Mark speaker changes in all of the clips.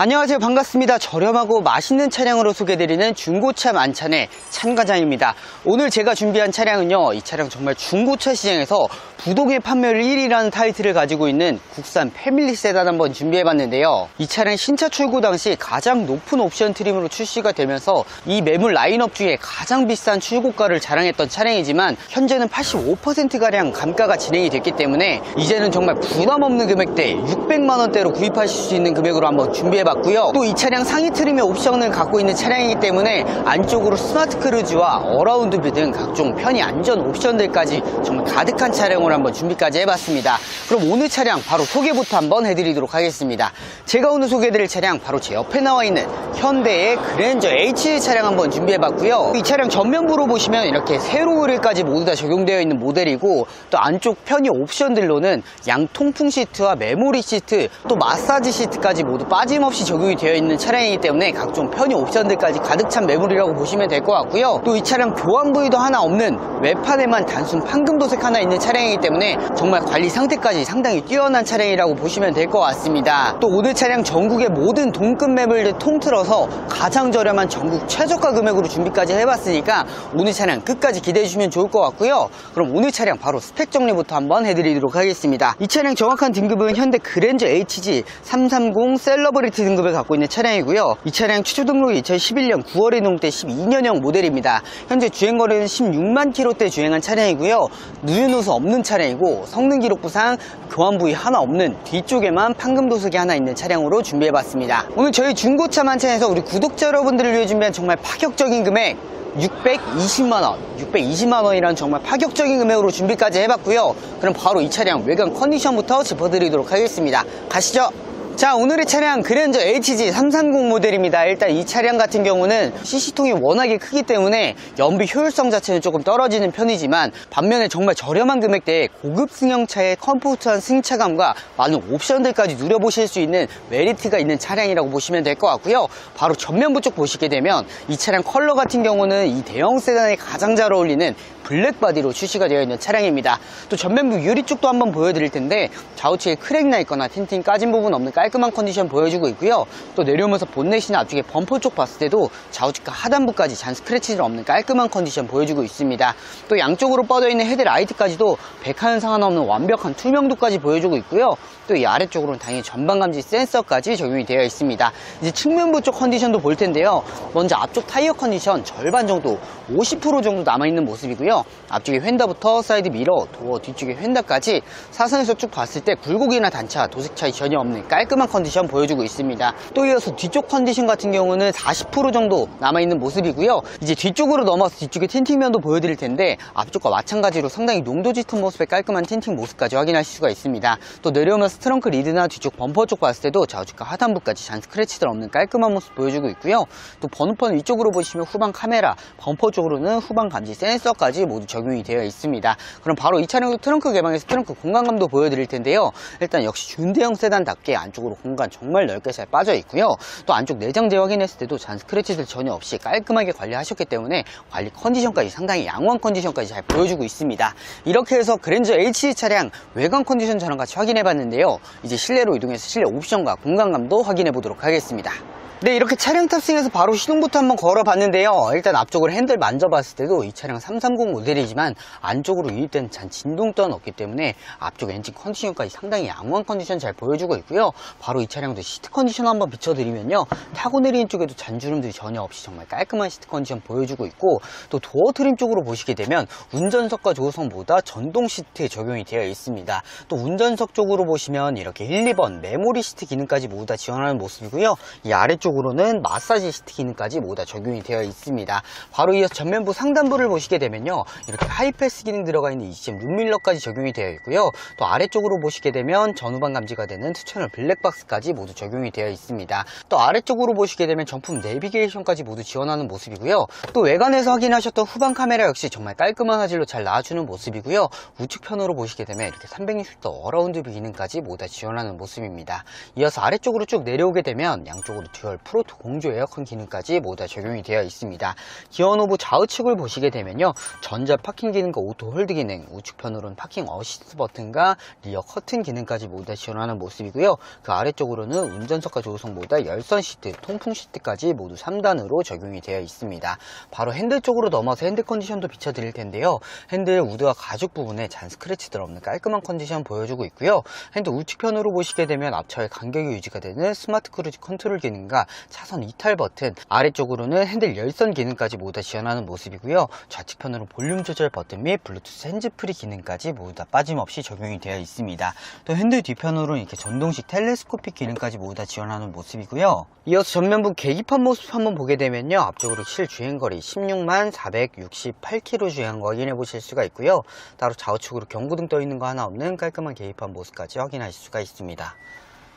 Speaker 1: 안녕하세요. 반갑습니다. 저렴하고 맛있는 차량으로 소개드리는 중고차 만찬의 찬과장입니다. 오늘 제가 준비한 차량은요 이 차량 정말 중고차 시장에서 부동의 판매율 1위라는 타이틀을 가지고 있는 국산 패밀리 세단 한번 준비해봤는데요. 이 차량 신차 출고 당시 가장 높은 옵션 트림으로 출시가 되면서 이 매물 라인업 중에 가장 비싼 출고가를 자랑했던 차량이지만 현재는 85%가량 감가가 진행이 됐기 때문에 이제는 정말 부담 없는 금액대 600만원대로 구입하실 수 있는 금액으로 한번 준비해 봤고요. 또 이 차량 상위 트림의 옵션을 갖고 있는 차량이기 때문에 안쪽으로 스마트 크루즈와 어라운드 뷰 등 각종 편의 안전 옵션들까지 정말 가득한 차량으로 한번 준비까지 해봤습니다. 그럼 오늘 차량 바로 소개부터 한번 해드리도록 하겠습니다. 제가 오늘 소개해드릴 차량 바로 제 옆에 나와 있는 현대의 그랜저 H 차량 한번 준비해봤고요. 이 차량 전면부로 보시면 이렇게 세로 그릴까지 모두 다 적용되어 있는 모델이고 또 안쪽 편의 옵션들로는 양 통풍 시트와 메모리 시트 또 마사지 시트까지 모두 빠짐없이 적용이 되어 있는 차량이기 때문에 각종 편의 옵션들까지 가득 찬 매물이라고 보시면 될 것 같고요. 또 이 차량 교환 부위도 하나 없는 외판에만 단순 판금 도색 하나 있는 차량이기 때문에 정말 관리 상태까지 상당히 뛰어난 차량이라고 보시면 될 것 같습니다. 또 오늘 차량 전국의 모든 동급 매물들 통틀어서 가장 저렴한 전국 최저가 금액으로 준비까지 해봤으니까 오늘 차량 끝까지 기대해 주시면 좋을 것 같고요. 그럼 오늘 차량 바로 스펙 정리부터 한번 해드리도록 하겠습니다. 이 차량 정확한 등급은 현대 그랜저 HG 330 셀러브리티 등급을 갖고 있는 차량이고요 이 차량 최초 등록이 2011년 9월에 농때 12년형 모델입니다 현재 주행거리는 16만 킬로대 주행한 차량이고요 누유 누수 없는 차량이고 성능 기록부상 교환 부위 하나 없는 뒤쪽에만 판금 도색이 하나 있는 차량으로 준비해봤습니다 오늘 저희 중고차 만찬에서 우리 구독자 여러분들을 위해 준비한 정말 파격적인 금액 620만원, 620만원이란 정말 파격적인 금액으로 준비까지 해봤고요. 그럼 바로 이 차량 외관 컨디션부터 짚어드리도록 하겠습니다. 가시죠. 자 오늘의 차량 그랜저 HG 330 모델입니다. 일단 이 차량 같은 경우는 CC통이 워낙에 크기 때문에 연비 효율성 자체는 조금 떨어지는 편이지만 반면에 정말 저렴한 금액대에 고급 승용차의 컴포트한 승차감과 많은 옵션들까지 누려보실 수 있는 메리트가 있는 차량이라고 보시면 될 것 같고요. 바로 전면부 쪽 보시게 되면 이 차량 컬러 같은 경우는 이 대형 세단에 가장 잘 어울리는 블랙 바디로 출시가 되어 있는 차량입니다. 또 전면부 유리 쪽도 한번 보여드릴 텐데 좌우측에 크랙 나 있거나 틴팅 까진 부분 없는 깔 끔한 컨디션 보여주고 있고요. 또 내려오면서 본넷이나 앞쪽에 범퍼 쪽 봤을 때도 좌우측과 하단부까지 잔 스크래치들 없는 깔끔한 컨디션 보여주고 있습니다. 또 양쪽으로 뻗어 있는 헤드라이트까지도 백화현상 하나 없는 완벽한 투명도까지 보여주고 있고요. 또 이 아래쪽으로는 당연히 전방감지 센서까지 적용이 되어 있습니다. 이제 측면부 쪽 컨디션도 볼 텐데요. 먼저 앞쪽 타이어 컨디션 절반 정도 50% 정도 남아있는 모습이고요. 앞쪽에 휀다부터 사이드 미러, 도어 뒤쪽에 휀다까지 사선에서 쭉 봤을 때 굴곡이나 단차, 도색 차이 전혀 없는 깔끔한 컨디션 보여주고 있습니다. 또 이어서 뒤쪽 컨디션 같은 경우는 40% 정도 남아있는 모습이고요. 이제 뒤쪽으로 넘어서 뒤쪽에 틴팅면도 보여드릴 텐데 앞쪽과 마찬가지로 상당히 농도 짙은 모습의 깔끔한 틴팅 모습까지 확인하실 수가 있습니다. 또 내려오면서 트렁크 리드나 뒤쪽 범퍼 쪽 봤을 때도 좌우측과 하단부까지 잔 스크래치들 없는 깔끔한 모습 보여주고 있고요. 또 번호판 위쪽으로 보시면 후방 카메라, 범퍼 쪽으로는 후방 감지 센서까지 모두 적용이 되어 있습니다. 그럼 바로 이 차량도 트렁크 개방해서 트렁크 공간감도 보여드릴 텐데요. 일단 역시 준대형 세단답게 안쪽으로 공간 정말 넓게 잘 빠져 있고요. 또 안쪽 내장재 확인했을 때도 잔 스크래치들 전혀 없이 깔끔하게 관리하셨기 때문에 관리 컨디션까지 상당히 양호한 컨디션까지 잘 보여주고 있습니다. 이렇게 해서 그랜저 HG 차량 외관 컨디션 저랑 같이 확인해 봤는데요. 이제 실내로 이동해서 실내 옵션과 공간감도 확인해 보도록 하겠습니다 네 이렇게 차량 탑승해서 바로 시동부터 한번 걸어봤는데요. 일단 앞쪽으로 핸들 만져봤을 때도 이 차량 330 모델이지만 안쪽으로 유입된 잔 진동 또한 없기 때문에 앞쪽 엔진 컨디션까지 상당히 양호한 컨디션 잘 보여주고 있고요. 바로 이 차량도 시트 컨디션 한번 비춰드리면요. 타고 내리는 쪽에도 잔주름들이 전혀 없이 정말 깔끔한 시트 컨디션 보여주고 있고 또 도어 트림 쪽으로 보시게 되면 운전석과 조수석보다 전동 시트에 적용이 되어 있습니다. 또 운전석 쪽으로 보시면 이렇게 1, 2번 메모리 시트 기능까지 모두 다 지원하는 모습이고요. 이 아래쪽 쪽으로는 마사지 시트 기능까지 모두 다 적용이 되어 있습니다. 바로 이어서 전면부 상단부를 보시게 되면요. 이렇게 하이패스 기능 들어가 있는 이시점 룸밀러까지 적용이 되어 있고요. 또 아래쪽으로 보시게 되면 전후방 감지가 되는 투채널 블랙박스까지 모두 적용이 되어 있습니다. 또 아래쪽으로 보시게 되면 정품 내비게이션까지 모두 지원하는 모습이고요. 또 외관에서 확인하셨던 후방 카메라 역시 정말 깔끔한 화질로 잘 나와주는 모습이고요. 우측 편으로 보시게 되면 이렇게 360도 어라운드 뷰 기능까지 모두 다 지원하는 모습입니다. 이어서 아래쪽으로 쭉 내려오게 되면 양쪽으로 듀얼 프로토 공조 에어컨 기능까지 모두 다 적용이 되어 있습니다. 기어 노브 좌우측을 보시게 되면요. 전자 파킹 기능과 오토 홀드 기능, 우측편으로는 파킹 어시스트 버튼과 리어 커튼 기능까지 모두 다 지원하는 모습이고요. 그 아래쪽으로는 운전석과 조수석 모두 다 열선 시트, 통풍 시트까지 모두 3단으로 적용이 되어 있습니다. 바로 핸들 쪽으로 넘어서 핸들 컨디션도 비춰드릴 텐데요. 핸들 우드와 가죽 부분에 잔 스크래치들 없는 깔끔한 컨디션 보여주고 있고요. 핸들 우측편으로 보시게 되면 앞차의 간격이 유지가 되는 스마트 크루즈 컨트롤 기능과 차선 이탈 버튼, 아래쪽으로는 핸들 열선 기능까지 모두 다 지원하는 모습이고요. 좌측편으로 볼륨 조절 버튼 및 블루투스 핸즈프리 기능까지 모두 다 빠짐없이 적용이 되어 있습니다. 또 핸들 뒤편으로는 이렇게 전동식 텔레스코픽 기능까지 모두 다 지원하는 모습이고요. 이어서 전면부 계기판 모습 한번 보게 되면요. 앞쪽으로 실주행거리 16만 468km 주행한 거 확인해 보실 수가 있고요. 따로 좌우측으로 경고등 떠 있는 거 하나 없는 깔끔한 계기판 모습까지 확인하실 수가 있습니다.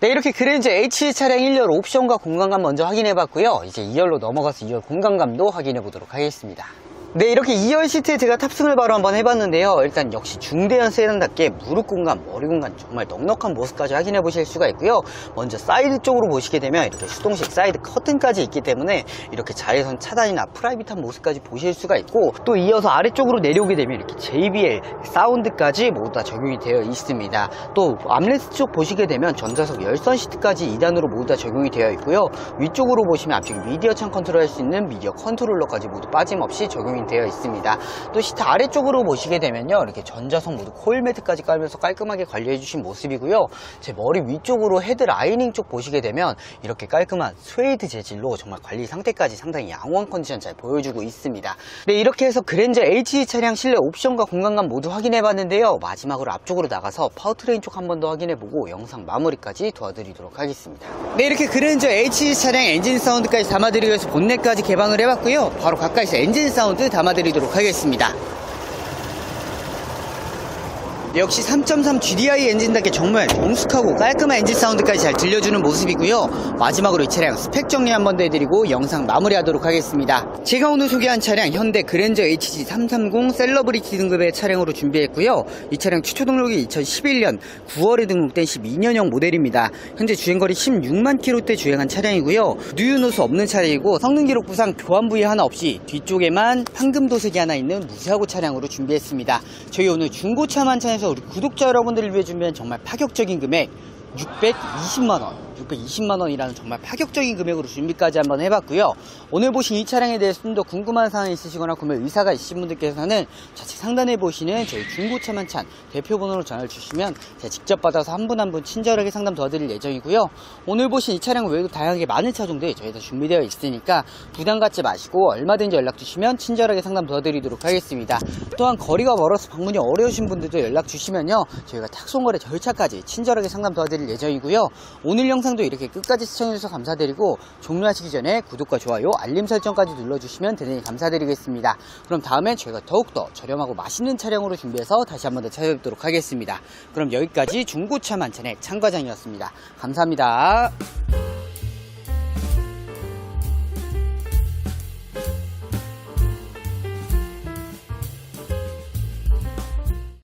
Speaker 1: 네, 이렇게 그랜저 H 차량 1열 옵션과 공간감 먼저 확인해 봤고요. 이제 2열로 넘어가서 2열 공간감도 확인해 보도록 하겠습니다. 네, 이렇게 2열 시트에 제가 탑승을 바로 한번 해봤는데요. 일단 역시 중대한 세단답게 무릎 공간, 머리 공간 정말 넉넉한 모습까지 확인해 보실 수가 있고요. 먼저 사이드 쪽으로 보시게 되면 이렇게 수동식 사이드 커튼까지 있기 때문에 이렇게 자외선 차단이나 프라이빗한 모습까지 보실 수가 있고 또 이어서 아래쪽으로 내려오게 되면 이렇게 JBL 사운드까지 모두 다 적용이 되어 있습니다. 또 암레스 쪽 보시게 되면 전자석 열선 시트까지 2단으로 모두 다 적용이 되어 있고요. 위쪽으로 보시면 앞쪽에 미디어 창 컨트롤 할 수 있는 미디어 컨트롤러까지 모두 빠짐없이 적용이 되어 있습니다. 또 시트 아래쪽으로 보시게 되면요. 이렇게 전자석 모두 코일 매트까지 깔면서 깔끔하게 관리해 주신 모습이고요. 제 머리 위쪽으로 헤드 라이닝 쪽 보시게 되면 이렇게 깔끔한 스웨이드 재질로 정말 관리 상태까지 상당히 양호한 컨디션 잘 보여주고 있습니다. 네, 이렇게 해서 그랜저 HG 차량 실내 옵션과 공간감 모두 확인해 봤는데요. 마지막으로 앞쪽으로 나가서 파워트레인 쪽 한 번 더 확인해 보고 영상 마무리까지 도와드리도록 하겠습니다. 네, 이렇게 그랜저 HG 차량 엔진 사운드까지 담아드리기 위해서 본넷까지 개방을 해봤고요. 바로 가까이서 엔진 사운드 담아드리도록 하겠습니다. 역시 3.3 GDI 엔진답게 정말 정숙하고 깔끔한 엔진 사운드까지 잘 들려주는 모습이고요. 마지막으로 이 차량 스펙 정리 한번 더 해드리고 영상 마무리하도록 하겠습니다. 제가 오늘 소개한 차량 현대 그랜저 HG330 셀러브리티 등급의 차량으로 준비했고요. 이 차량 최초 등록이 2011년 9월에 등록된 12년형 모델입니다. 현재 주행거리 16만 킬로대 주행한 차량이고요. 누유노수 없는 차량이고 성능 기록 부상 교환 부위 하나 없이 뒤쪽에만 황금 도색이 하나 있는 무사고 차량으로 준비했습니다. 저희 오늘 중고차만 차 에서 우리 구독자 여러분들을 위해 준비한 정말 파격적인 금액 620만원 620만원이라는 정말 파격적인 금액으로 준비까지 한번 해봤고요. 오늘 보신 이 차량에 대해서 좀 더 궁금한 사항이 있으시거나 구매 의사가 있으신 분들께서는 좌측 상단에 보시는 저희 중고차만 찬 대표번호로 전화를 주시면 제가 직접 받아서 한 분 한 분 친절하게 상담 도와드릴 예정이고요. 오늘 보신 이 차량 외에도 다양하게 많은 차종들이 저희가 준비되어 있으니까 부담 갖지 마시고 얼마든지 연락 주시면 친절하게 상담 도와드리도록 하겠습니다. 또한 거리가 멀어서 방문이 어려우신 분들도 연락 주시면요. 저희가 탁송거래 절차까지 친절하게 상담 도와드릴 예정이고요. 오늘 영상 도 이렇게 끝까지 시청해주셔서 감사드리고 종료하시기 전에 구독과 좋아요 알림 설정까지 눌러주시면 대단히 감사드리겠습니다. 그럼 다음엔 저희가 더욱더 저렴하고 맛있는 차량으로 준비해서 다시 한번 더 찾아뵙도록 하겠습니다. 그럼 여기까지 중고차 만찬의 창과장이었습니다. 감사합니다